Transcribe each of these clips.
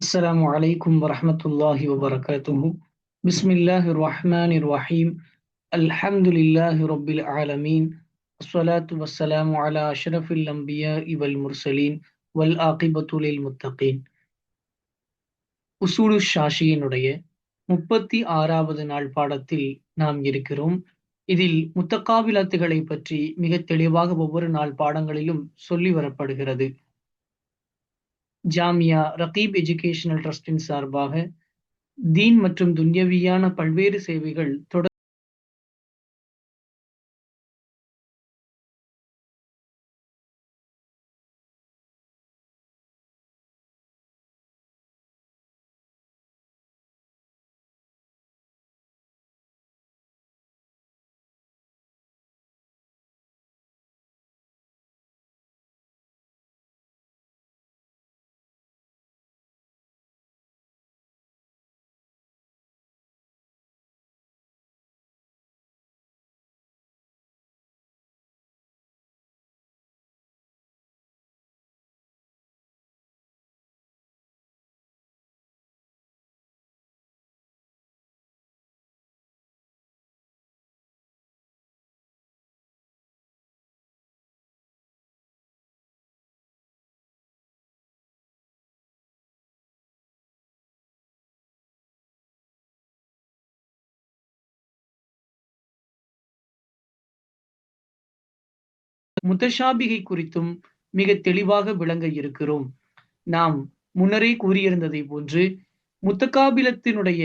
السلام عليكم ورحمة الله وبركاته بسم الله الرحمن الرحيم الحمد لله رب العالمين الصلاة والسلام على أشرف الأنبياء والمرسلين والآقبة للمتقين உசூலு ஷாஷியினுடைய முப்பத்தி ஆறாவது நாள் பாடத்தில் நாம் இருக்கிறோம் இதில் முத்தகாபிலத்துகளை பற்றி மிக தெளிவாக ஒவ்வொரு நாள் பாடங்களிலும் சொல்லி வரப்படுகிறது ஜாமியா ரகீப் எஜுகேஷனல் ட்ரஸ்டின் சார்பாக தீன் மற்றும் துன்யவியான பல்வேறு சேவைகள் தொடர் முத்தஷாபிகை குறித்தும் மிக தெளிவாக விளங்க இருக்கிறோம். நாம் முன்னரே கூறியிருந்ததை போன்று முத்தகாபிலத்தினுடைய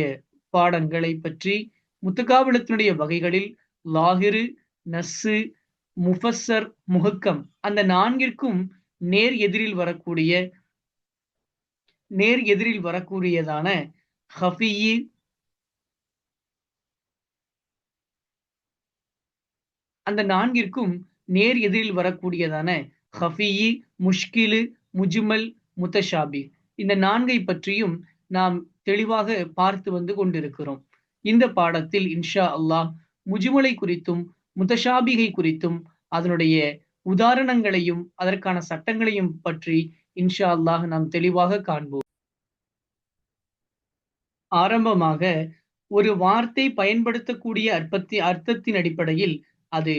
பாடங்களை பற்றி முத்தகாபிலத்தினுடைய வகைகளில் லாகிரு நஸ்ஸு முஃபஸர் முகக்கம் அந்த நான்கிற்கும் நேர் எதிரில் வரக்கூடிய நேர் எதிரில் வரக்கூடியதான ஹஃபியி அந்த நான்கிற்கும் நேர் எதிரில் வரக்கூடியதான ஹஃபியி முஷ்கிலு முஜுமல் முத்தஷாபி. இந்த நான்கை பற்றியும் நாம் தெளிவாக பார்த்து வந்து கொண்டிருக்கிறோம். இந்த பாடத்தில் இன்ஷா அல்லாஹ் முஜுமலை குறித்தும் முத்தஷாபிகை குறித்தும் அதனுடைய உதாரணங்களையும் அதற்கான சட்டங்களையும் பற்றி இன்ஷா அல்லாஹ் நாம் தெளிவாக காண்போம். ஆரம்பமாக ஒரு வார்த்தை பயன்படுத்தக்கூடிய அற்பத்தி அர்த்தத்தின் அடிப்படையில் அது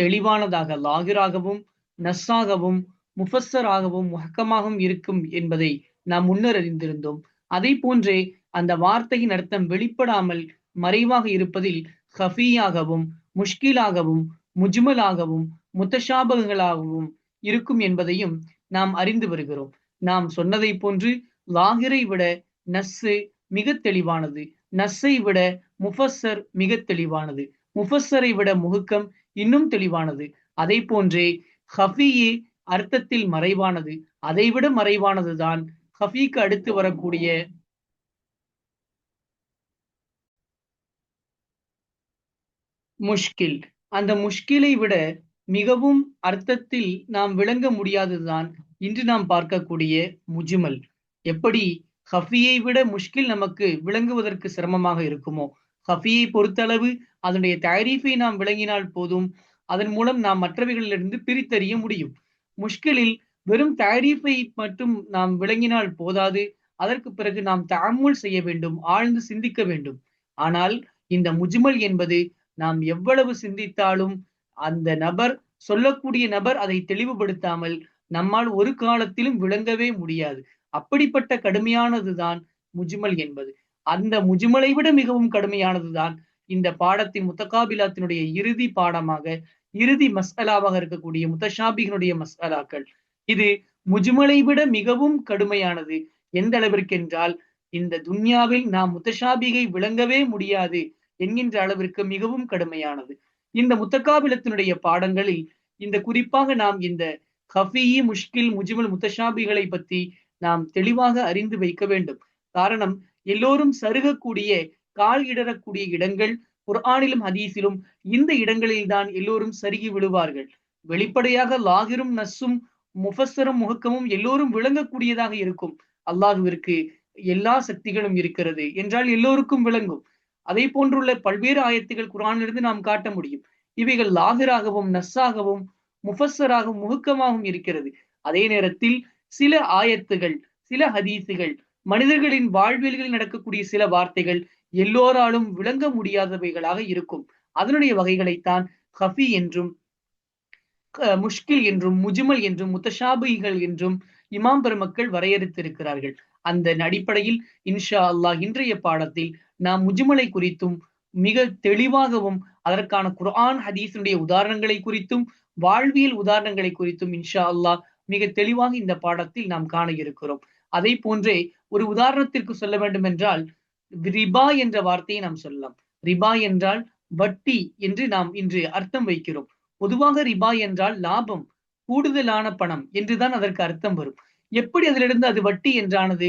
தெளிவானதாக லாகிராகவும் நஸ்ஸாகவும் முஃபஸ்ஸராகவும் முஹக்கமாகவும் இருக்கும் என்பதை நாம் முன்னர் அறிந்திருந்தோம். அதை போன்றே அந்த வார்த்தையின் அர்த்தம் வெளிப்படாமல் மறைவாக இருப்பதில் ஹஃபியாகவும் முஷ்கிலாகவும் முஜ்மலாகவும் முத்தஷாபகங்களாகவும் இருக்கும் என்பதையும் நாம் அறிந்து வருகிறோம். நாம் சொன்னதை போன்று லாகிரை விட நஸ்ஸு மிக தெளிவானது. நஸ்ஸை விட முஃபஸ்ஸர் மிக தெளிவானது. முஃபஸ்ஸரை விட முகுக்கம் இன்னும் தெளிவானது. அதை போன்றே ஹஃபியே அர்த்தத்தில் மறைவானது. அதைவிட மறைவானதுதான் ஹஃபீக்கு அடுத்து வரக்கூடிய முஷ்கில். அந்த முஷ்கிலை விட மிகவும் அர்த்தத்தில் நாம் விளங்க முடியாததுதான் இன்று நாம் பார்க்கக்கூடிய முஜுமல். எப்படி ஹஃபியை விட முஷ்கில் நமக்கு விளங்குவதற்கு சிரமமாக இருக்குமோ? ஹஃபியை பொறுத்தளவு அதனுடைய தயாரிப்பை நாம் விளங்கினால் போதும். அதன் மூலம் நாம் மற்றவைகளிலிருந்து பிரித்தறிய முடியும். முஷ்கிலில் வெறும் தயாரிப்பை மட்டும் நாம் விளங்கினால் போதாது. அதற்கு பிறகு நாம் தாமுல் செய்ய வேண்டும் ஆழ்ந்து சிந்திக்க வேண்டும். ஆனால் இந்த முஜ்மல் என்பது நாம் எவ்வளவு சிந்தித்தாலும் அந்த நபர் சொல்லக்கூடிய நபர் அதை தெளிவுபடுத்தாமல் நம்மால் ஒரு காலத்திலும் விளங்கவே முடியாது. அப்படிப்பட்ட கடுமையானதுதான் முஜ்மல் என்பது. அந்த முஜுமலை விட மிகவும் கடுமையானதுதான் இந்த பாடத்தின் முத்தகாபிலாத்தினுடைய இறுதி பாடமாக இறுதி மசாலாவாக இருக்கக்கூடிய முத்தஷாபிகனுடைய மசாலாக்கள் இது முஜுமலை விட மிகவும் கடுமையானது. எந்த அளவிற்கு என்றால் இந்த துன்யாவில் நாம் முத்தஷாபிகை விளங்கவே முடியாது என்கின்ற அளவிற்கு மிகவும் கடுமையானது. இந்த முத்தகாபிலத்தினுடைய பாடங்களில் இந்த குறிப்பாக நாம் இந்த ஹஃபியி முஷ்கில் முஜிமல் முத்தஷாபிகளை பற்றி நாம் தெளிவாக அறிந்து வைக்க வேண்டும். காரணம் எல்லோரும் சருகக்கூடிய கால் இடறக்கூடிய இடங்கள் குர்ஆனிலும் ஹதீஸிலும் இந்த இடங்களில் தான் எல்லோரும் சருகி விழுவார்கள் வெளிப்படையாக லாகிரும் நஸ்ஸும் முஃபஸரும் முகக்கமும் எல்லோரும் விளங்கக்கூடியதாக இருக்கும். அல்லாஹுவிற்கு எல்லா சக்திகளும் இருக்கிறது என்றால் எல்லோருக்கும் விளங்கும். அதை போன்றுள்ள பல்வேறு ஆயத்துகள் குரானிலிருந்து நாம் காட்ட முடியும். இவைகள் லாகிராகவும் நஸ்ஸாகவும் முஃபஸராகவும் முகக்கமாகவும் இருக்கிறது. அதே நேரத்தில் சில ஆயத்துகள் சில ஹதீஸுகள் மனிதர்களின் வாழ்வியல்களில் நடக்கக்கூடிய சில வார்த்தைகள் எல்லோராலும் விளங்க முடியாதவைகளாக இருக்கும். அதனுடைய வகைகளைத்தான் ஹஃபி என்றும் முஷ்கில் என்றும் முஜுமல் என்றும் முத்தஷாபிகள் என்றும் இமாம் பெருமக்கள் வரையறுத்திருக்கிறார்கள். அந்த அடிப்படையில் இன்ஷா அல்லாஹ் இன்றைய பாடத்தில் நாம் முஜுமலை குறித்தும் மிக தெளிவாகவும் அதற்கான குர்ஆன் ஹதீஸினுடைய உதாரணங்களை குறித்தும் வாழ்வியல் உதாரணங்களை குறித்தும் இன்ஷா அல்லாஹ் மிக தெளிவாக இந்த பாடத்தில் நாம் காண இருக்கிறோம். அதை போன்றே ஒரு உதாரணத்திற்கு சொல்ல வேண்டும் என்றால் ரிபா என்ற வார்த்தையை நாம் சொல்லலாம். ரிபா என்றால் வட்டி என்று நாம் இன்று அர்த்தம் வைக்கிறோம். பொதுவாக ரிபா என்றால் லாபம் கூடுதலான பணம் என்றுதான் அதற்கு அர்த்தம் வரும். எப்படி அதிலிருந்து அது வட்டி என்றானது?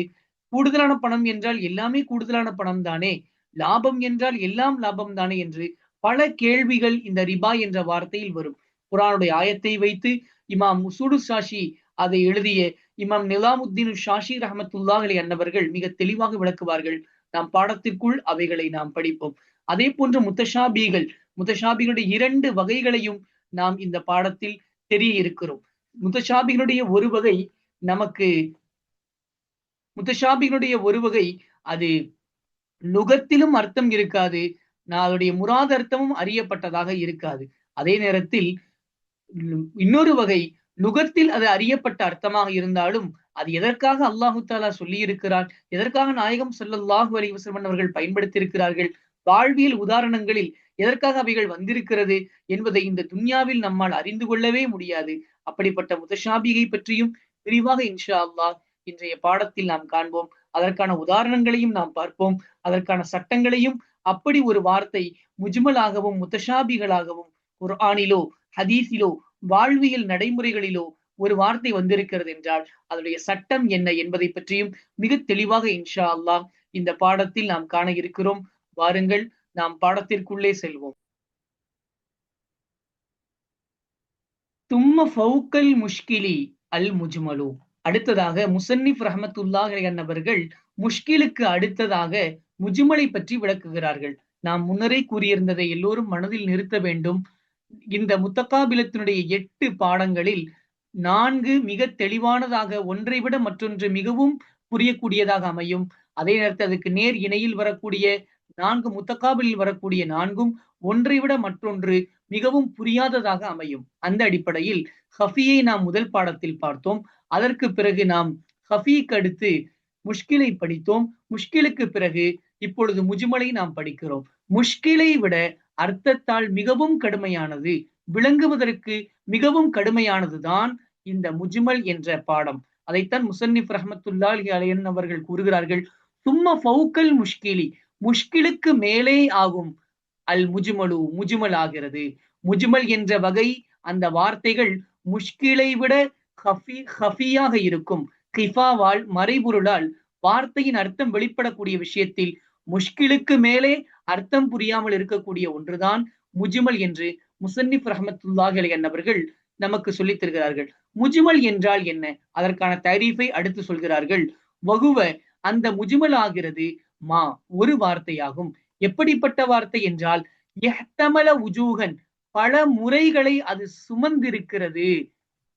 கூடுதலான பணம் என்றால் எல்லாமே கூடுதலான பணம் தானே? லாபம் என்றால் எல்லாம் லாபம் தானே என்று பல கேள்விகள் இந்த ரிபா என்ற வார்த்தையில் வரும். குரானுடைய ஆயத்தை வைத்து இமாம் முசூடு சாஷி அதை எழுதிய இமாம் நிலாமுத்தீன் ஷாஷி ரஹமத்துல்லாஹலி அன்னவர்கள் மிக தெளிவாக விளக்குவார்கள். நாம் பாடத்திற்குள் அவைகளை நாம் படிப்போம். அதே போன்ற முத்தஷாபிகள் முத்தஷாபிகளுடைய இரண்டு வகைகளையும் நாம் இந்த பாடத்தில் தெரிய இருக்கிறோம். முத்தஷாபிகளுடைய ஒரு வகை நமக்கு முத்தஷாபிகளுடைய ஒரு வகை அது நுகத்திலும் அர்த்தம் இருக்காது அதனுடைய முராத அர்த்தமும் அறியப்பட்டதாக இருக்காது. அதே நேரத்தில் இன்னொரு வகை நுகத்தில் அது அறியப்பட்ட அர்த்தமாக இருந்தாலும் அது எதற்காக அல்லாஹு தாலா சொல்லி இருக்கிறார் எதற்காக நாயகம் சொல்லல்லாஹு அலி வசல்மன் அவர்கள் பயன்படுத்தி இருக்கிறார்கள் வாழ்வியல் உதாரணங்களில் எதற்காக அவைகள் வந்திருக்கிறது என்பதை இந்த துன்யாவில் நம்மால் அறிந்து கொள்ளவே முடியாது. அப்படிப்பட்ட முதஷாபிகை பற்றியும் விரிவாக இன்ஷா அல்லாஹ் இன்றைய பாடத்தில் நாம் காண்போம். அதற்கான உதாரணங்களையும் நாம் பார்ப்போம். அதற்கான சட்டங்களையும் அப்படி ஒரு வார்த்தை முஜ்மலாகவும் முத்தஷாபிகளாகவும் குர்ஆனிலோ ஹதீஸிலோ வாழ்வியல் நடைமுறைகளிலோ ஒரு வார்த்தை வந்திருக்கிறது என்றால் அதனுடைய சட்டம் என்ன என்பதை பற்றியும் மிக தெளிவாக இன்ஷா அல்லாஹ் இந்த பாடத்தில் நாம் காண இருக்கிறோம். வாருங்கள் நாம் பாடத்திற்குள்ளே செல்வோம். தும்ம ஃபவுக்கல் முஷ்கிலி அல் முஜ்மலு. அடுத்ததாக முசன்னிப் ரஹமத்துல்லாஹ் அவர்கள் முஷ்கிலுக்கு அடுத்ததாக முஜ்மலை பற்றி விளக்குகிறார்கள். நாம் முன்னரே கூறியிருந்ததை எல்லோரும் மனதில் நிறுத்த வேண்டும். இந்த முத்தகாபிலத்தினுடைய எட்டு பாடங்களில் நான்கு மிக தெளிவானதாக ஒன்றை விட மற்றொன்று மிகவும் புரியக்கூடியதாக அமையும். அதே நேரத்தில் அதுக்கு நேர் இணையில் வரக்கூடிய நான்கு முத்தக்காபிலில் வரக்கூடிய நான்கும் ஒன்றை விட மற்றொன்று மிகவும் புரியாததாக அமையும். அந்த அடிப்படையில் ஹஃபியை நாம் முதல் பாடத்தில் பார்த்தோம். அதற்கு பிறகு நாம் ஹஃபிக்கு அடுத்து முஷ்கிலை படித்தோம். முஷ்கிலுக்கு பிறகு இப்பொழுது முஜுமலை நாம் படிக்கிறோம். முஷ்கிலை விட அர்த்தத்தால் மிகவும் கடுமையானது. விளங்குவதற்கு மிகவும் கடுமையானதுதான் இந்த முஜ்மல் என்ற பாடம். அதைத்தான் முசன்னிப் ரஹமத்துல்லா அலையன் அவர்கள் கூறுகிறார்கள். சும்மா ஃபவுக்கல் முஷ்கிலி முஷ்கிலுக்கு மேலே ஆகும் அல் முஜுமலு முஜுமல் ஆகிறது. முஜுமல் என்ற வகை அந்த வார்த்தைகள் முஷ்கிலை விட ஹஃபியாக இருக்கும். கிஃபாவால் மறைபொருளால் வார்த்தையின் அர்த்தம் வெளிப்படக்கூடிய விஷயத்தில் முஷ்கிலுக்கு மேலே அர்த்தம் புரியாமல் இருக்கக்கூடிய ஒன்றுதான் முஜுமல் என்று முசன்னிப் ரஹமத்துல்லாஹ் அவர்கள் நமக்கு சொல்லித் தருகிறார்கள். முஜுமல் என்றால் என்ன? அதற்கான தரீஃபை அடுத்து சொல்கிறார்கள். வகுவ அந்த முஜுமல் ஆகிறது மா ஒரு வார்த்தையாகும். எப்படிப்பட்ட வார்த்தை என்றால் எஹ்தமல உஜூகன் பல முறைகளை அது சுமந்திருக்கிறது.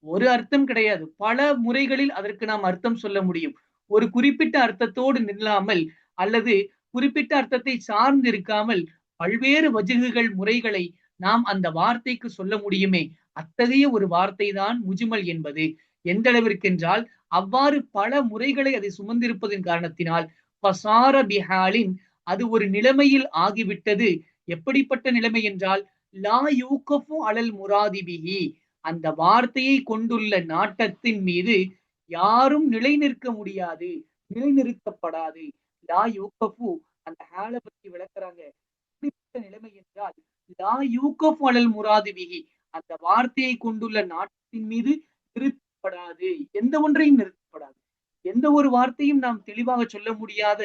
ஒரு அர்த்தம் கிடையாது. பல முறைகளில் அதற்கு நாம் அர்த்தம் சொல்ல முடியும். ஒரு குறிப்பிட்ட அர்த்தத்தோடு நில்லாமல் அல்லது குறிப்பிட்ட அர்த்தத்தை சார்ந்து இருக்காமல் பல்வேறு வஜுகுகள் முறைகளை நாம் அந்த வார்த்தைக்கு சொல்ல முடியுமே? அத்தகைய ஒரு வார்த்தை தான் முஜுமல் என்பது. எந்த அளவிற்கு என்றால் அவ்வாறு பல முறைகளை அதை சுமந்திருப்பதன் காரணத்தினால் பசார பிஹாலின் அது ஒரு நிலைமையில் ஆகிவிட்டது. எப்படிப்பட்ட நிலைமை என்றால் லா யூகஃபு அலல் முராதிபிஹி. அந்த வார்த்தையை கொண்டுள்ள நாட்டத்தின் மீது யாரும் நிலை நிற்க முடியாது நிலைநிறுத்தப்படாது. லா யூகஃபு. அந்த ஹால பத்தி விளக்குறாங்க. நிலைமை என்றால் லா யூகஃபு அலல் முராதிபிஹி. அந்த வார்த்தையை கொண்டுள்ள நாட்டின் மீது நிறுத்தப்படாது எந்த ஒன்றையும் நிறுத்தப்படாது. எந்த ஒரு வார்த்தையும் நாம் தெளிவாக சொல்ல முடியாத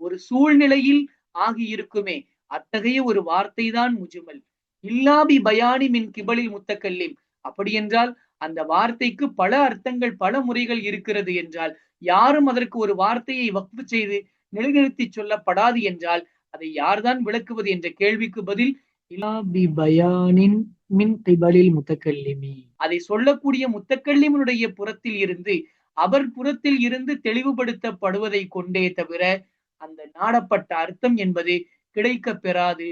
ஒரு சூழ்நிலையில் ஆகியிருக்குமே அத்தகைய ஒரு வார்த்தை தான் முஜுமல் இல்லாபி பயானி மின் கிபலில் முத்தக்கல்லிம். அப்படி என்றால் அந்த வார்த்தைக்கு பல அர்த்தங்கள் பல முறைகள் இருக்கிறது என்றால் யாரும் அதற்கு ஒரு வார்த்தையை வக்ஃபு செய்து நிலைநிறுத்தி சொல்லப்படாது என்றால் அதை யார்தான் விளக்குவது என்ற கேள்விக்கு பதில் இலாபி பயானின் மின் அதை சொல்லக்கூடிய முத்தக்கல்லிமனுடைய புறத்தில் இருந்து அவர் புறத்தில் இருந்து தெளிவுபடுத்தப்படுவதை கொண்டே தவிர அந்த நாடப்பட்ட அர்த்தம் என்பது கிடைக்க பெறாது.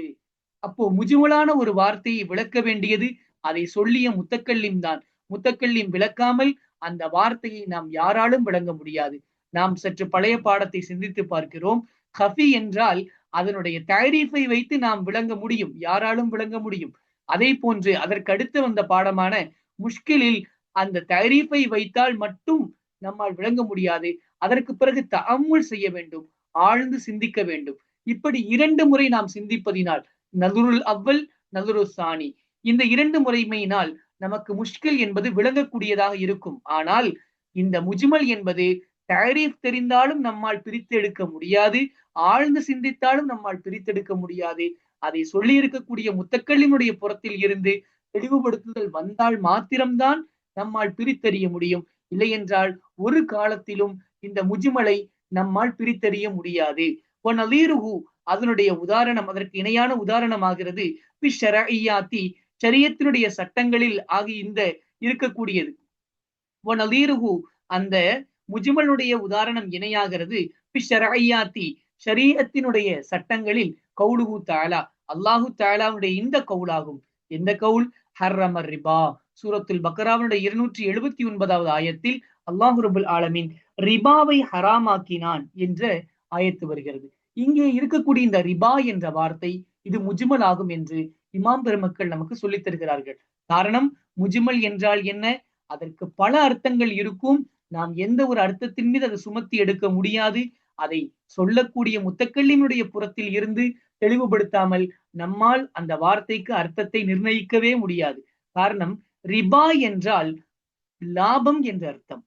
அப்போ முஜுமலான ஒரு வார்த்தையை விளக்க வேண்டியது அதை சொல்லிய முத்தக்கல்லிம் தான் முத்தக்கல்லிம் விளக்காமல் அந்த வார்த்தையை நாம் யாராலும் விளங்க முடியாது. நாம் சற்று பழைய பாடத்தை சிந்தித்து பார்க்கிறோம். ஹஃபி என்றால் அதனுடைய தாரீஃபை வைத்து நாம் விளங்க முடியும். யாராலும் விளங்க முடியும். அதே போன்று அதற்கு அடுத்து வந்த பாடமான முஷ்கிலில் அந்த தாரீஃபை வைத்தால் மட்டும் நம்மால் விளங்க முடியாது. அதற்கு பிறகு தஅம்முல் செய்ய வேண்டும். ஆழ்ந்து சிந்திக்க வேண்டும். இப்படி இரண்டு முறை நாம் சிந்திப்பதினால் நதுருல் அவ்வல் நதுரு சாணி. இந்த இரண்டு முறைமையினால் நமக்கு முஷ்கில் என்பது விளங்கக்கூடியதாக இருக்கும். ஆனால் இந்த முஜ்மல் என்பது தாரீஃப் தெரிந்தாலும் நம்மால் பிரித்தெடுக்க முடியாது. ஆழ்ந்து சிந்தித்தாலும் நம்மால் பிரித்தெடுக்க முடியாது. அதை சொல்லி இருக்கக்கூடிய முத்தக்கல்லினுடைய புறத்தில் இருந்து தெளிவுபடுத்துதல் வந்தால் மாத்திரம்தான் நம்மால் பிரித்தறிய முடியும். இல்லை என்றால் ஒரு காலத்திலும் இந்த முஜுமலை நம்மால் பிரித்தறிய முடியாது. அதனுடைய உதாரணம் அதற்கு இணையான உதாரணமாகிறது. பிஷரஇயாத்தி சரியத்தினுடைய சட்டங்களில் ஆகி இந்த இருக்கக்கூடியது. ஒனலீருஹு அந்த முஜுமலுடைய உதாரணம் இணையாகிறது. பிஷரஇயாத்தி ஷரீஅத்தினுடைய சட்டங்களில் கவுலுகு தாலா அல்லாஹு தாலாவுடைய இந்த கவுலாகும். எந்த கவுல்? ஹர்ரமர் ரிபா. சூரத்துல் பக்ராவனுடைய இருநூற்றி எழுபத்தி ஒன்பதாவது ஆயத்தில் அல்லாஹு ரபுல் ஆலமின் ரிபாவை ஹராமாக்கினான் என்ற ஆயத்து வருகிறது. இங்கே இருக்கக்கூடிய இந்த ரிபா என்ற வார்த்தை இது முஜுமல் ஆகும் என்று இமாம் பெருமக்கள் நமக்கு சொல்லித் தருகிறார்கள். காரணம் முஜுமல் என்றால் என்ன? அதற்கு பல அர்த்தங்கள் இருக்கும். நாம் எந்த ஒரு அர்த்தத்தின் மீது அதை சுமத்தி எடுக்க முடியாது. அதை சொல்லக்கூடிய முத்தக்கல்லினுடைய புறத்தில் இருந்து தெளிவுபடுத்தாமல் நம்மால் அந்த வார்த்தைக்கு அர்த்தத்தை நிர்ணயிக்கவே முடியாது. காரணம் ரிபா என்றால் லாபம் என்ற அர்த்தம்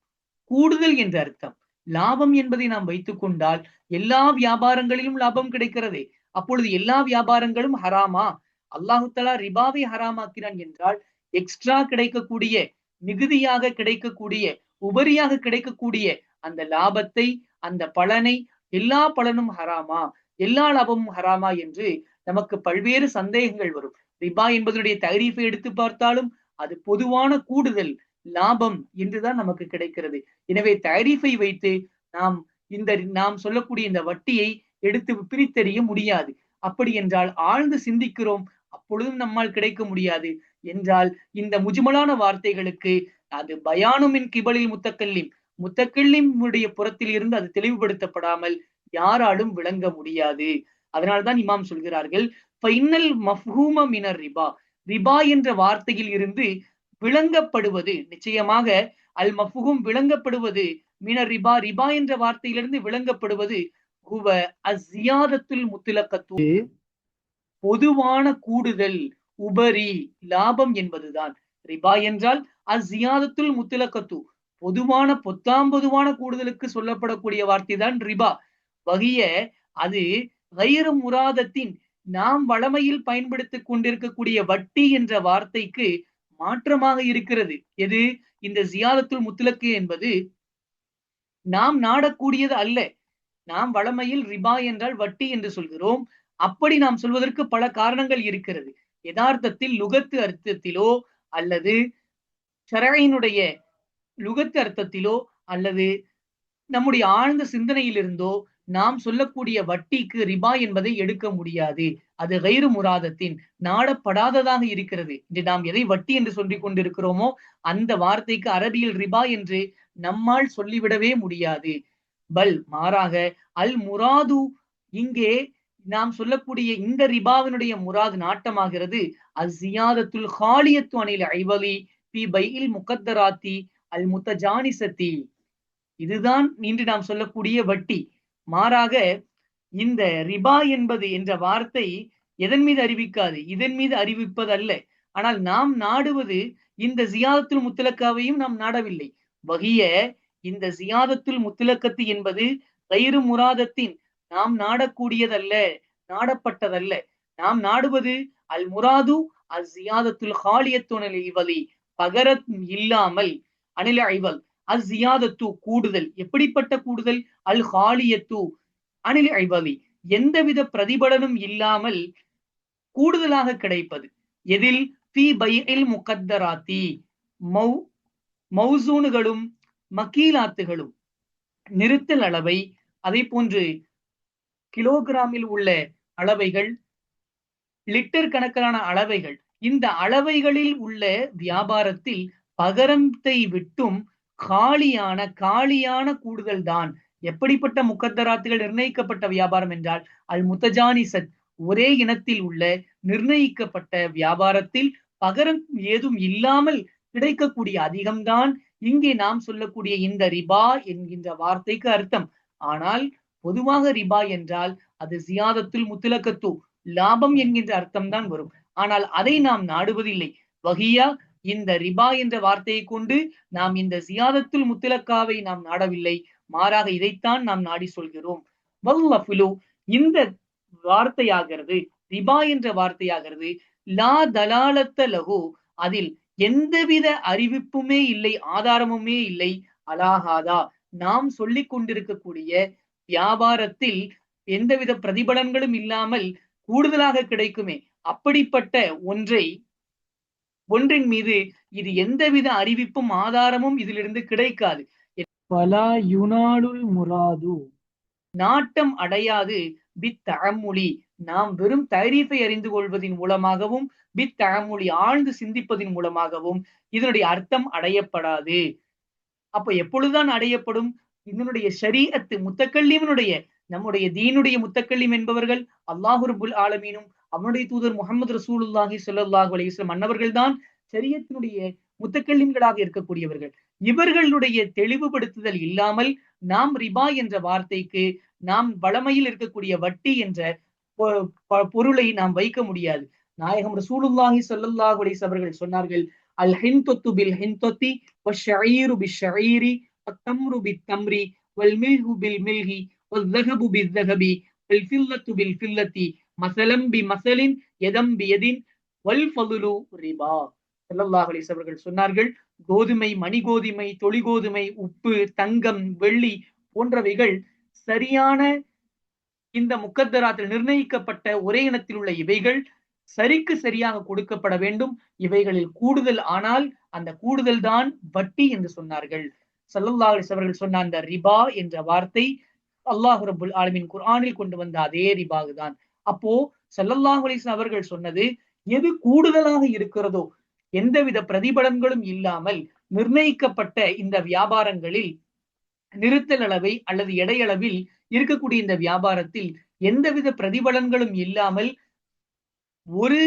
கூடுதல் என்ற அர்த்தம். லாபம் என்பதை நாம் வைத்துக் கொண்டால் எல்லா வியாபாரங்களிலும் லாபம் கிடைக்கிறதே. அப்பொழுது எல்லா வியாபாரங்களும் ஹராமா? அல்லாஹு தலா ரிபாவை ஹராமாக்கிறான் என்றால் எக்ஸ்ட்ரா கிடைக்கக்கூடிய மிகுதியாக கிடைக்கக்கூடிய உபரியாக கிடைக்கக்கூடிய அந்த லாபத்தை அந்த பலனை எல்லா பலனும் ஹராமா எல்லா லாபமும் ஹராமா என்று நமக்கு பல்வேறு சந்தேகங்கள் வரும். ரிபா என்பதனுடைய தகரீஃபை எடுத்து பார்த்தாலும் அது பொதுவான கூடுதல் லாபம் என்றுதான் நமக்கு கிடைக்கிறது. எனவே தகரீஃபை வைத்து நாம் இந்த நாம் சொல்லக்கூடிய இந்த வட்டியை எடுத்து பிரித்தறிய முடியாது. அப்படி என்றால் ஆழ்ந்து சிந்திக்கிறோம் அப்பொழுதும் நம்மால் கிடைக்க முடியாது. என்றால் இந்த முஜுமலான வார்த்தைகளுக்கு அது பயானுமின் கிபலில் முத்தக்கல்லிம். உடைய புறத்தில் இருந்து அது தெளிவுபடுத்தப்படாமல் யாராலும் விளங்க முடியாது. அதனால்தான் இமாம் சொல்கிறார்கள் ஃபைனல் மஃஹூம மினர் ரிபா. ரிபா என்ற வார்த்தையில் இருந்து விளங்கப்படுவது நிச்சயமாக அல் மஃபுகும் விளங்கப்படுவது மினர் ரிபா. ரிபா என்ற வார்த்தையிலிருந்து விளங்கப்படுவது ஹுவ அஸ்யாதத்துல் முத்துலக்கத்து பொதுவான கூடுதல் உபரி லாபம் என்பதுதான். ரிபா என்றால் அஸ்யாதத்துல் முத்திலக்கத்து. பொதுவான பொத்தாம் பொதுவான கூடுதலுக்கு சொல்லப்படக்கூடிய வார்த்தை தான் ரிபா. வகைய அது கயிறு முராதத்தின் நாம் வளமையில் பயன்படுத்திக் கொண்டிருக்கக்கூடிய வட்டி என்ற வார்த்தைக்கு மாற்றமாக இருக்கிறது. எது? இந்த ஜியாதத்துல் முத்திலக்கு என்பது நாம் நாடக்கூடியது அல்ல. நாம் வளமையில் ரிபா என்றால் வட்டி என்று சொல்கிறோம். அப்படி நாம் சொல்வதற்கு பல காரணங்கள் இருக்கிறது. யதார்த்தத்தில் லுகத்து அர்த்தத்திலோ அல்லது ஷரையினுடைய லுகத்து அர்த்தத்திலோ அல்லது நம்முடைய ஆழ்ந்த சிந்தனையிலிருந்தோ நாம் சொல்லக்கூடிய வட்டிக்கு ரிபா என்பதை எடுக்க முடியாது. அது கயிறு முராதத்தின் நாடப்படாததாக இருக்கிறது. இன்று நாம் எதை வட்டி என்று சொல்லிக் கொண்டிருக்கிறோமோ அந்த வார்த்தைக்கு அரபியில் ரிபா என்று நம்மால் சொல்லிவிடவே முடியாது. பல் மாறாக அல் முராது இங்கே நாம் சொல்லக்கூடிய இந்த ரிபாவினுடைய முராது நாட்டமாகிறது. அல் ஹாலியத்து அணில் ஐவலி பி பையில் முகத்தராத்தி அல் முத்தஜானிசத்தி. இதுதான் இன்று நாம் சொல்லக்கூடிய வட்டி. மாறாக இந்த ரிபா என்பது என்ற வார்த்தை எதன் மீது அறிவிக்காது? இதன் மீது அறிவிப்பது அல்ல ஆனால் நாம் நாடுவது இந்த ஜியாதத்துல் முத்தலக்காவையும் நாம் நாடவில்லை. வகிய இந்த ஜியாதத்துல் முத்தலக்கத்து என்பது கயிறு முராதத்தின் நாம் நாடக்கூடியதல்ல நாடப்பட்டதல்ல. நாம் நாடுவது அல் முராது அல் ஜியாதத்துல் ஹாலியத்துனல் இவலி பகரத் இல்லாமல் அனில ஐவல் அல் ஜியாதத்து கூடுதல். எப்படிப்பட்ட கூடுதல்? அல் ஹாலியத்து அனில் ஐவலி. எந்தவித பிரதிபலனும் இல்லாமல் கூடுதலாக கிடைப்பது. எதில்? பி பைஇல் முகத்தராத்தி. மௌ மௌசூனுகளும் மக்கீலாத்துகளும் நிறுத்தல் அளவை அதே போன்று கிலோகிராமில் உள்ள அளவைகள் லிட்டர் கணக்கிலான அளவைகள். இந்த அளவைகளில் உள்ள வியாபாரத்தில் பகரத்தை விட்டும் காலியான காலியான கூடுதல் தான். எப்படிப்பட்ட முக்கத்தராத்துகள் நிர்ணயிக்கப்பட்ட வியாபாரம் என்றால் அல் முத்தஜானிசத் ஒரே இனத்தில் உள்ள நிர்ணயிக்கப்பட்ட வியாபாரத்தில் பகரம் ஏதும் இல்லாமல் கிடைக்கக்கூடிய அதிகம்தான். இங்கே நாம் சொல்லக்கூடிய இந்த ரிபா என்கின்ற வார்த்தைக்கு அர்த்தம். ஆனால் பொதுவாக ரிபா என்றால் அது சியாதத்துல் முத்திலக்கத்து லாபம் என்கின்ற அர்த்தம் தான் வரும். ஆனால் அதை நாம் நாடுவதில்லை. வகியா இந்த ரிபா என்ற வார்த்தையை கொண்டு நாம் இந்த சியாதத்துல் முத்துலக்காவை நாம் நாடவில்லை. மாறாக இதைத்தான் நாம் நாடி சொல்கிறோம். இந்த வார்த்தையாகிறது ரிபா என்ற வார்த்தையாகிறது லா தலாலத்த லகு அதில் எந்தவித அறிவிப்புமே இல்லை ஆதாரமுமே இல்லை. அலாகாதா நாம் சொல்லிக் கொண்டிருக்கக்கூடிய வியாபாரத்தில் எந்தவித பிரதிபலன்களும் இல்லாமல் கூடுதலாக கிடைக்குமே. அப்படிப்பட்ட ஒன்றை ஒன்றின் மீது இது எந்தவித அறிவிப்பும் ஆதாரமும் இதிலிருந்து கிடைக்காது. பலா யுனாலுல் முராது. நாட்டம் அடையாது. பித் தகமொழி நாம் வெறும் தரீஃபை அறிந்து கொள்வதன் மூலமாகவும் பித் தகமொழி ஆழ்ந்து சிந்திப்பதன் மூலமாகவும் இதனுடைய அர்த்தம் அடையப்படாது. அப்ப எப்பொழுதுதான் அடையப்படும்? இதனுடைய ஷரீஅத்து முத்தக்கல்லிமனுடைய நம்முடைய தீனுடைய முத்தக்கல்லிம் என்பவர்கள் அல்லாஹு ரபுல் ஆலமீனும் அவனுடைய தூதர் முகமது ரசூலுல்லாஹி ஸல்லல்லாஹு அலைஹி வஸல்லம் மன்னவர்கள் தான் சரியத்தினுடைய முத்தக்கல்லிம்களாக இருக்கக்கூடியவர்கள். இவர்களுடைய தெளிவுபடுத்துதல் இல்லாமல் நாம் ரிபா என்ற வார்த்தைக்கு நாம் வளமையில் இருக்கக்கூடிய வட்டி என்ற பொருளை நாம் வைக்க முடியாது. நாயகம் ரசூலுல்லாஹி ஸல்லல்லாஹு அலிஸ் அவர்கள் சொன்னார்கள் அல் ஹின்தொத்து பில் ஹின்தொத்தி வஷ்ஷஈரு பி தம்ரி வல் மில்ஹு பில் மில்ஹி والذهب بالذهب வல்ஃபில்லத்து பில் மசலம் பி மசலின் எதம் பி எதின் வல் ஃபதுலு ரிபா அவர்கள் சொன்னார்கள். கோதுமை மணி கோதுமை தொழி கோதுமை உப்பு தங்கம் வெள்ளி போன்றவைகள் சரியான இந்த முக்கத்தராத்தில் நிர்ணயிக்கப்பட்ட ஒரே இனத்தில் உள்ள இவைகள் சரிக்கு சரியாக கொடுக்கப்பட வேண்டும். இவைகளில் கூடுதல் ஆனால் அந்த கூடுதல் தான் வட்டி என்று சொன்னார்கள். சல்லல்லாஹ் அவர்கள் சொன்ன அந்த ரிபா என்ற வார்த்தை அல்லாஹு ரபுல் ஆலமின் குர்ஆனில் கொண்டு வந்த அதே ரிபாகு தான். அப்போ சல்லல்லாஹ் அலிஸ்லாம் அவர்கள் சொன்னது எது கூடுதலாக இருக்கிறதோ எந்தவித பிரதிபலன்களும் இல்லாமல் நிர்ணயிக்கப்பட்ட இந்த வியாபாரங்களில் நிறுத்தல் அளவை அல்லது எடையளவில் இருக்கக்கூடிய இந்த வியாபாரத்தில் எந்தவித பிரதிபலன்களும் இல்லாமல் ஒரு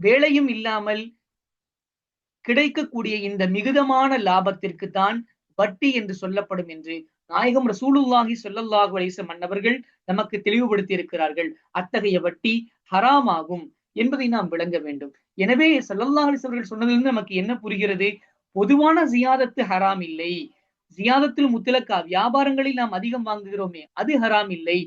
வேலையும் இல்லாமல் கிடைக்கக்கூடிய இந்த மிகுதமான லாபத்திற்கு தான் வட்டி என்று சொல்லப்படும் என்று நாயகம் ரசூலுல்லாஹி சொல்லல்லாஹு அலிசம் மன்னவர்கள் நமக்கு தெளிவுபடுத்தி இருக்கிறார்கள். அத்தகைய வட்டி ஹராமாகும் என்பதை நாம் விளங்க வேண்டும். எனவே சல்லல்லாஹ் அலிஸ் அவர்கள் சொன்னதிலிருந்து நமக்கு என்ன புரிகிறது? பொதுவான ஜியாதத்து ஹராம் இல்லை. ஜியாதத்தில் முத்திலக்கா வியாபாரங்களில் நாம் அதிகம் வாங்குகிறோமே அது ஹராம் இல்லை.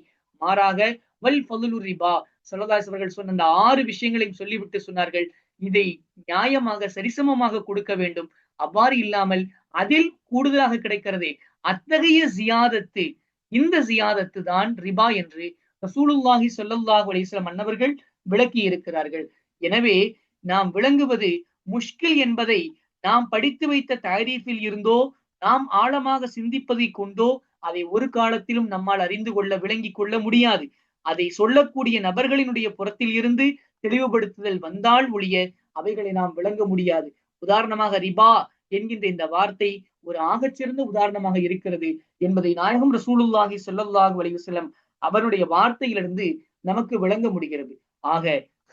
மாறாக வல் ஃபதுலு ரிபா அவர்கள் சொன்ன அந்த ஆறு விஷயங்களையும் சொல்லிவிட்டு சொன்னார்கள். இதை நியாயமாக சரிசமமாக கொடுக்க வேண்டும். அவ்வாறு இல்லாமல் அதில் கூடுதலாக கிடைக்கிறதே அத்தகைய ஜியாதத்து. இந்த ஜியாதத்து தான் ரிபா என்று ரசூலுல்லாஹி சொல்லல்லாஹு அலிஸ்லாம் அன்னவர்கள் விளக்கி இருக்கிறார்கள். எனவே நாம் விளங்குவது முஷ்கில் என்பதை நாம் படித்து வைத்த தாரீஃபில் இருந்தோ நாம் ஆழமாக சிந்திப்பதை கொண்டோ அதை ஒரு காலத்திலும் நம்மால் அறிந்து கொள்ள விளங்கி கொள்ள முடியாது. அதை சொல்லக்கூடிய நபர்களினுடைய புறத்தில் இருந்து தெளிவுபடுத்துதல் வந்தால் ஒழிய அவைகளை நாம் விளங்க முடியாது. உதாரணமாக ரிபா என்கின்ற இந்த வார்த்தை ஒரு ஆகச்சிறந்த உதாரணமாக இருக்கிறது என்பதை நாயகம் ரசூலுல்லாஹி சொல்லல்லாஹு அலைவசல்லம் அவருடைய வார்த்தையிலிருந்து நமக்கு விளங்க முடிகிறது. ஆக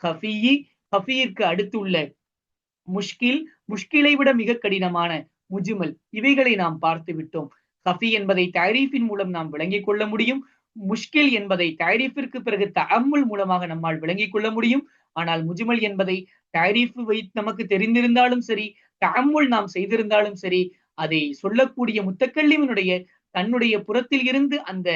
ஹஃபியி ஹஃபியிற்கு அடுத்துள்ள முஷ்கில் முஷ்கிலை விட மிக கடினமான முஜுமல் இவைகளை நாம் பார்த்து விட்டோம். ஹஃபி என்பதை தாரீஃபின் மூலம் நாம் விளங்கிக் கொள்ள முடியும். முஷ்கில் என்பதை தாரீஃபிற்கு பிறகு தஅம்முல் மூலமாக நம்மால் விளங்கிக் கொள்ள முடியும். ஆனால் முஜுமல் என்பதை தாரீஃப் வைத்து நமக்கு தெரிந்திருந்தாலும் சரி தஅம்முல் நாம் செய்திருந்தாலும் சரி அதை சொல்லக்கூடிய முத்தக்கல்லிவனுடைய தன்னுடைய புறத்தில் இருந்து அந்த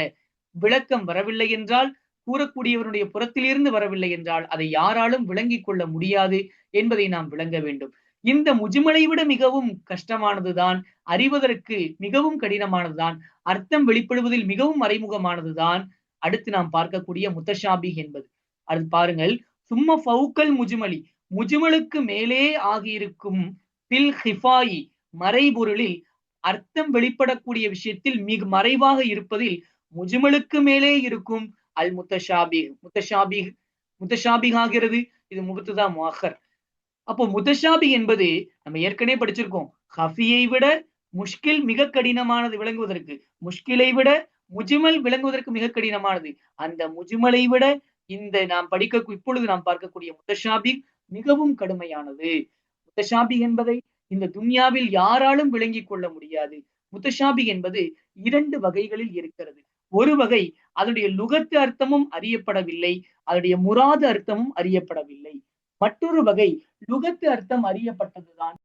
விளக்கம் வரவில்லை என்றால் கூறக்கூடியவனுடைய புறத்தில் இருந்து வரவில்லை என்றால் அதை யாராலும் விளங்கிக் கொள்ள முடியாது என்பதை நாம் விளங்க வேண்டும். இந்த முஜுமலை விட மிகவும் கஷ்டமானதுதான் அறிவதற்கு மிகவும் கடினமானதுதான் அர்த்தம் வெளிப்படுவதில் மிகவும் மறைமுகமானதுதான் அடுத்து நாம் பார்க்கக்கூடிய முத்தஷாபி என்பது. அது பாருங்கள் சும்மா ஃபவுக்கல் முஜுமலி. முஜுமலுக்கு மேலே ஆகியிருக்கும் பில் ஹிஃபாயி மறைபொருளில் அர்த்தம் வெளிப்படக்கூடிய விஷயத்தில் மிக மறைவாக இருப்பதில் முஜ்மலுக்கு மேலே இருக்கும் அல் முத்தஷாபி முத்தஷாபி முத்தஷாபிக் ஆகிறது இது முகத்துதா மாஹர் அப்போ முத்தஷாபி என்பது நம்ம ஏற்கனவே படிச்சிருக்கோம். ஹஃபியை விட முஷ்கில் மிக கடினமானது விளங்குவதற்கு முஷ்கிலை விட முஜுமல் விளங்குவதற்கு மிக கடினமானது. அந்த முஜுமலை விட இந்த நாம் படிக்க இப்பொழுது நாம் பார்க்கக்கூடிய முத்தஷாபி மிகவும் கடுமையானது. முத்தஷாபி என்பதை இந்த துன்யாவில் யாராலும் விளங்கிக் கொள்ள முடியாது. முத்தஷாபி என்பது இரண்டு வகைகளில் இருக்கிறது. ஒரு வகை அதனுடைய லுகத்து அர்த்தமும் அறியப்படவில்லை அதனுடைய முராது அர்த்தமும் அறியப்படவில்லை. மற்றொரு வகை லுகத்து அர்த்தம் அறியப்பட்டதுதான்.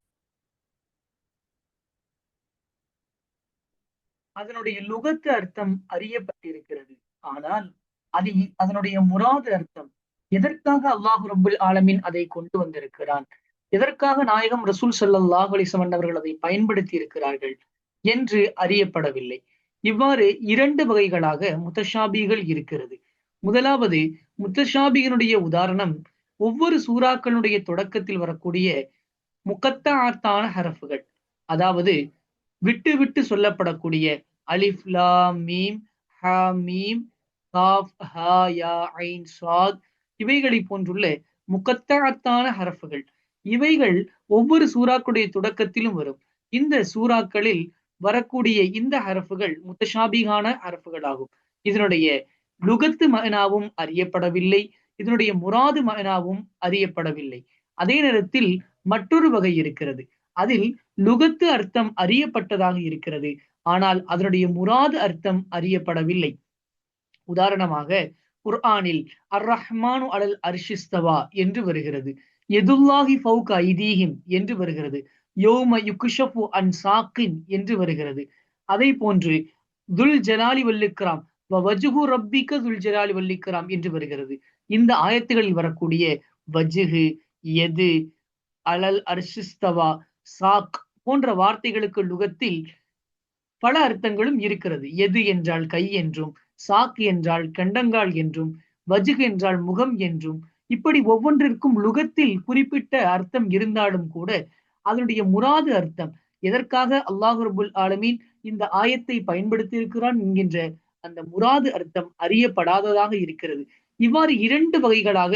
அதனுடைய லுகத்து அர்த்தம் அறியப்பட்டிருக்கிறது. ஆனால் அது அதனுடைய முராது அர்த்தம். எதற்காக அல்லாஹு ரபுல் ஆலமின் அதை கொண்டு வந்திருக்கிறான்? எதற்காக நாயகம் ரசூல் சல்லாஹ் அலிசமன் அவர்கள் அதை பயன்படுத்தி இருக்கிறார்கள் என்று அறியப்படவில்லை. இவ்வாறு இரண்டு வகைகளாக முத்தஷாபிகள் இருக்கிறது. முதலாவது முத்தஷாபிகனுடைய உதாரணம் ஒவ்வொரு சூறாக்களுடைய தொடக்கத்தில் வரக்கூடிய முக்கத்தாத்தான ஹரஃபுகள். அதாவது விட்டு விட்டு சொல்லப்படக்கூடிய அலிஃப் லா மீம் ஹ மீம் காஃப் ஹா யா ஐன் சாத் இவைகளை போன்றுள்ள முக்கத்தாத்தான ஹரஃபுகள். இவைகள் ஒவ்வொரு சூறாக்களுடைய தொடக்கத்திலும் வரும். இந்த சூறாக்களில் வரக்கூடிய இந்த ஹரஃபுகள் முத்தஷாபிகான ஹரஃபுகள் இதனுடைய லுகத்து மகனாவும் அறியப்படவில்லை. இதனுடைய முராது மகனாவும் அறியப்படவில்லை. அதே நேரத்தில் மற்றொரு வகை இருக்கிறது. அதில் லுகத்து அர்த்தம் அறியப்பட்டதாக இருக்கிறது. ஆனால் அதனுடைய முராது அர்த்தம் அறியப்படவில்லை. உதாரணமாக குர்ஆனில் அர் ரஹ்மானு அலல் அர்ஷிஸ்தவா என்று வருகிறது. எதுல்லாஹி ஃபவுகா இதீஹிம் என்று வருகிறது. யோம யுகுஷஃபு அன் சாக்கின் என்று வருகிறது. அதை போன்று துல் ஜலாலி வல்லிக்ராம் வஜுகு ரப்பிக்க துல் ஜலாலி வல்லிக்ராம் என்று வருகிறது. இந்த ஆயத்துகளில் வரக்கூடிய வஜுகு எது அலல் அர்ஷிஸ்தவா சாக் போன்ற வார்த்தைகளுக்கு லுகத்தில் பல அர்த்தங்களும் இருக்கிறது. எது என்றால் கை என்றும் சாக் என்றால் கண்டங்கால் என்றும் வஜுகு என்றால் முகம் என்றும் இப்படி ஒவ்வொன்றிற்கும் லுகத்தில் குறிப்பிட்ட அர்த்தம் இருந்தாலும் கூட அதனுடைய முராது அர்த்தம். எதற்காக அல்லாஹு ரபுல் ஆலமீன் இந்த ஆயத்தை பயன்படுத்தி இருக்கிறான் என்கின்ற அந்த முராது அர்த்தம் அறியப்படாததாக இருக்கிறது. இவ்வாறு இரண்டு வகைகளாக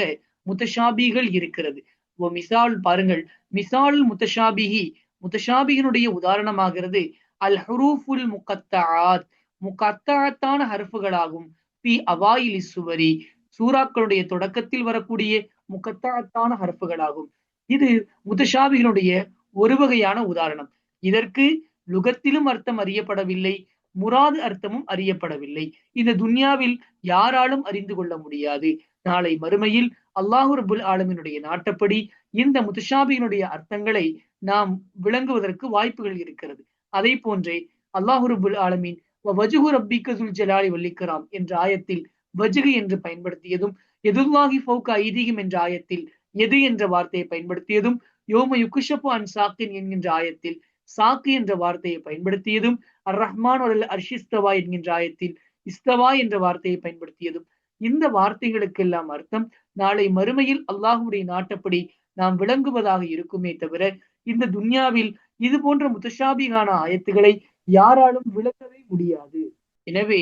முத்தஷாபிகள் இருக்கிறது. ஓ மிசால் பாருங்கள். மிசால் முத்தஷாபிகி முத்தஷாபிகனுடைய உதாரணமாகிறது அல் ஹுரூஃபுல் முகத்தாத் முகத்தாத்தான ஹர்ஃபுகளாகும். பி அவாயிலி சுவரி சூறாக்களுடைய தொடக்கத்தில் வரக்கூடிய முக்கத்தான ஹரப்புகளாகும். இது முத்தஷாபிகளுடைய ஒரு வகையான உதாரணம். இதற்கு லுகத்திலும் அர்த்தம் அறியப்படவில்லை முராது அர்த்தமும் அறியப்படவில்லை. இந்த துன்யாவில் யாராலும் அறிந்து கொள்ள முடியாது. நாளை மறுமையில் அல்லாஹு ரபுல் ஆலமினுடைய நாட்டப்படி இந்த முத்துஷாபியினுடைய அர்த்தங்களை நாம் விளங்குவதற்கு வாய்ப்புகள் இருக்கிறது. அதை போன்றே அல்லாஹு ரபுல் ஆலமின் வஜுகு ரப்பிக்க ஜலாலி வல்லிக்கராம் என்ற ஆயத்தில் வஜுகு என்று பயன்படுத்தியதும் எதுவாகி ஃபவுக்க ஐதீகம் என்ற ஆயத்தில் எது என்ற வார்த்தையை பயன்படுத்தியதும் யோம யுகுஷப்பு அன் சாக்கின் என்கின்ற ஆயத்தில் சாக்கு என்ற வார்த்தையை பயன்படுத்தியதும் அர் ரஹ்மான் அல் அர்ஷிஸ்தவா என்கின்ற ஆயத்தில் இஸ்தவா என்ற வார்த்தையை பயன்படுத்தியதும். இந்த வார்த்தைகளுக்கெல்லாம் அர்த்தம் நாளை மறுமையில் அல்லாஹுடைய நாட்டப்படி நாம் விளங்குவதாக இருக்குமே தவிர இந்த துன்யாவில் இது போன்ற முத்தஷாபிகான ஆயத்துகளை யாராலும் விளக்கவே முடியாது. எனவே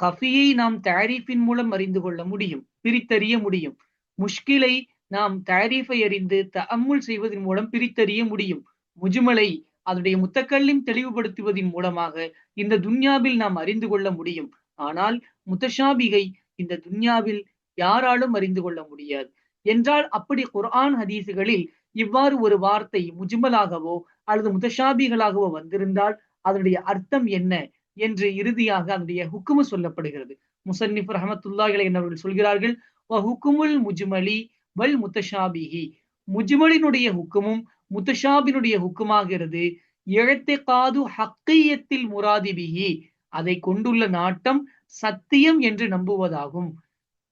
ஹஃபியை நாம் தாரீஃபின் மூலம் அறிந்து கொள்ள முடியும் பிரித்தறிய முடியும். முஷ்கிலை நாம் தாரீஃபை அறிந்து தஅம்முல் செய்வதன் மூலம் பிரித்தறிய முடியும். முஜுமலை அதனுடைய முத்தக்கல்லிம் தெளிவுபடுத்துவதன் மூலமாக இந்த துன்யாவில் நாம் அறிந்து கொள்ள முடியும். ஆனால் முத்தஷாபிகை இந்த துன்யாவில் யாராலும் அறிந்து கொள்ள முடியாது. என்றால் அப்படி குர்ஆன் ஹதீசுகளில் இவ்வாறு ஒரு வார்த்தை முஜுமலாகவோ அல்லது முத்தஷாபிகளாகவோ வந்திருந்தால் அதனுடைய அர்த்தம் என்ன? என்று இறுதியாக அதனுடைய ஹுக்குமு சொல்லப்படுகிறது. முசன்னிப் ரஹமத்துல்லா என்னவர்கள் சொல்கிறார்கள் ஹுக்குமுல் முஜ்மலி வல் முத்தஷாபிஹி. முஜ்மலினுடைய ஹுக்குமும் முத்தஷாபினுடைய ஹுக்குமாகிறது எழுத்திகாது ஹக்கையத்தில் முராதிபிஹி. அதை கொண்டுள்ள நாட்டம் சத்தியம் என்று நம்புவதாகும்.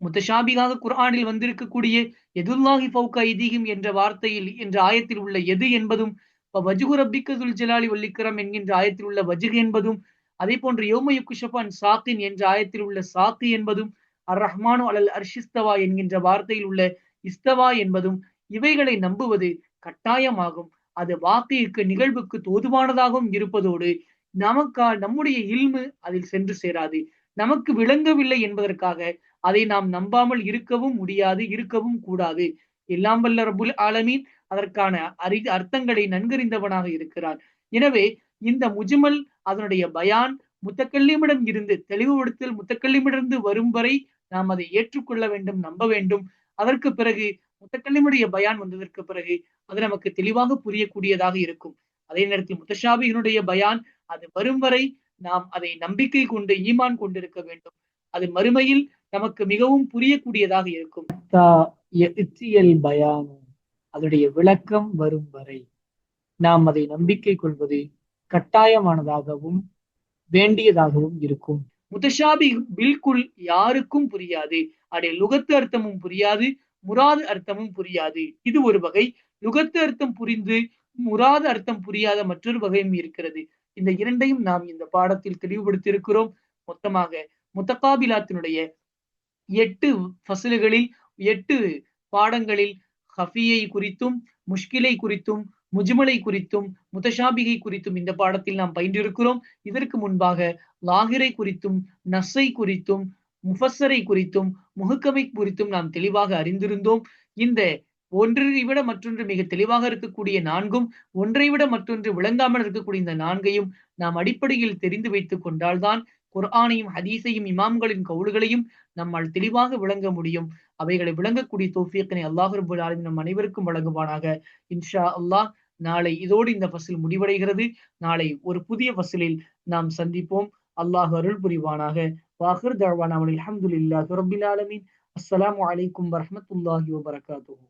முத்தஷாபிகாக குர்ஆனில் வந்திருக்கக்கூடிய எதுல்லாஹி ஃபவுக ஐதீகம் என்ற வார்த்தையில் என்ற ஆயத்தில் உள்ள எது என்பதும் வஜுகு ரப்பிக்கதுல் ஜலாலி வல்லிக்கரம் என்கின்ற ஆயத்தில் உள்ள வஜுகு என்பதும் அதே போன்று யோமயுக்குஷபான் சாத்தின் என்ற ஆயத்தில் உள்ள சாத்து என்பதும் அர் ரஹ்மானு அலல் அர்ஷிஸ்தவா என்கின்ற வார்த்தையில் உள்ள இஸ்தவா என்பதும் இவைகளை நம்புவது கட்டாயமாகும். அது வாக்கிற்கு நிகழ்வுக்கு தோதுவானதாகவும் இருப்பதோடு நமக்கா நம்முடைய இல்மு அதில் சென்று சேராது. நமக்கு விளங்கவில்லை என்பதற்காக அதை நாம் நம்பாமல் இருக்கவும் முடியாது இருக்கவும் கூடாது. எல்லாம் வல்ல ரபுல் ஆலமீன் அதற்கான அறி அர்த்தங்களை நன்கறிந்தவனாக இருக்கிறான் எனவே இந்த முஜுமல் அதனுடைய பயான் முத்தக்கல்லிமிடம் இருந்து தெளிவுபடுத்தல் முத்தக்கல்லிமிடந்து வரும் வரை நாம் அதை ஏற்றுக்கொள்ள வேண்டும் நம்ப வேண்டும். அதற்கு பிறகு முத்தக்கல்லிமுடைய பயான் வந்ததற்கு பிறகு அது நமக்கு தெளிவாக புரியக்கூடியதாக இருக்கும். அதே நேரத்தில் முத்தஷாபியினுடைய பயான் அது வரும் வரை நாம் அதை நம்பிக்கை கொண்டு ஈமான் கொண்டிருக்க வேண்டும். அது மறுமையில் நமக்கு மிகவும் புரியக்கூடியதாக இருக்கும். பயானும் அதனுடைய விளக்கம் வரும் வரை நாம் அதை நம்பிக்கை கொள்வது கட்டாயமானதாகவும் வேண்டியதாகவும் இருக்கும். முத்தஷாபி பில்குல் யாருக்கும் புரியாது. அடைய லுகத்து அர்த்தமும் புரியாது முராது அர்த்தமும் புரியாது. இது ஒரு வகை. லுகத்து அர்த்தம் புரிந்து முராது அர்த்தம் புரியாத மற்றொரு வகையும் இருக்கிறது. இந்த இரண்டையும் நாம் இந்த பாடத்தில் தெளிவுபடுத்தி இருக்கிறோம் மொத்தமாக முத்தகாபிலாத்தினுடைய எட்டு ஃபசல்களில் எட்டு பாடங்களில் ஹஃபியை குறித்தும் முஷ்கிலை குறித்தும் முஜ்மலை குறித்தும் முத்தஷாபிகை குறித்தும் இந்த பாடத்தில் நாம் பயின்றிருக்கிறோம். இதற்கு முன்பாக லாகிரை குறித்தும் நஸ்ஸை குறித்தும் முஃபஸரை குறித்தும் முகக்கமை குறித்தும் நாம் தெளிவாக அறிந்திருந்தோம். இந்த ஒன்றை விட மற்றொன்று மிக தெளிவாக இருக்கக்கூடிய நான்கும் ஒன்றை விட மற்றொன்று விளங்காமல் இருக்கக்கூடிய இந்த நான்கையும் நாம் அடிப்படையில் தெரிந்து வைத்துக் கொண்டால்தான் குர்ஆனையும் ஹதீஸையும் இமாம்களின் கவுல்களையும் நம்மால் தெளிவாக விளங்க முடியும். அவைகளை விளங்கக்கூடிய தோஃபியக்கனை அல்லாஹ் ரபுல் ஆலமின் நம் அனைவருக்கும் வழங்குவானாக. இன்ஷா அல்லாஹ் நாளை இதோடு இந்த பசில் முடிவடைகிறது. நாளை ஒரு புதிய பசிலில் நாம் சந்திப்போம். அல்லாஹ் அருள் புரிவானாக. வாஹிர் தழ்வானா அலமதுல்லாஹி ரபில் ஆலமின். அஸ்லாம் அலைக்கும் வரமத்துல்லாஹி வபரகாத்துஹு.